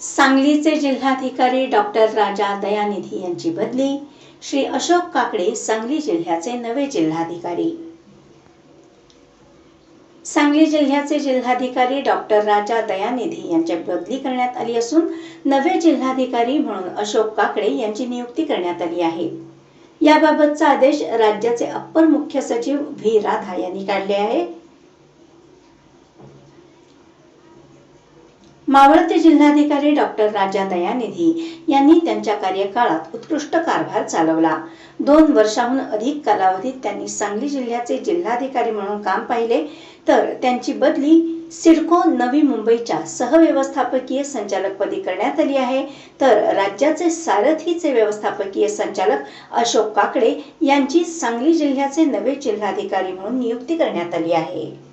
सांगलीचे जिल्हाधिकारी डॉक्टर राजा दयानिधी यांची बदली. श्री अशोक काकडे सांगली जिल्ह्याचे नवे जिल्हाधिकारी. सांगली जिल्ह्याचे जिल्हाधिकारी डॉक्टर राजा दयानिधी यांच्या बदली करण्यात आली असून नवे जिल्हाधिकारी म्हणून अशोक काकडे यांची नियुक्ती करण्यात आली आहे. याबाबतचा आदेश राज्याचे अप्पर मुख्य सचिव व्ही राधा यांनी काढले आहे. मावळते जिल्हाधिकारी डॉक्टर राजा दयानिधी यांनी त्यांच्या कार्यकाळात उत्कृष्ट कारभार चालवला. दोन वर्षाहून अधिक कालावधीत त्यांनी सांगली जिल्ह्याचे जिल्हाधिकारी म्हणून काम पाहिले. तर त्यांची बदली सिडको नवी मुंबईच्या सहव्यवस्थापकीय संचालकपदी करण्यात आली आहे. तर राज्याचे सारथीचे व्यवस्थापकीय संचालक अशोक काकडे यांची सांगली जिल्ह्याचे नवे जिल्हाधिकारी म्हणून नियुक्ती करण्यात आली आहे.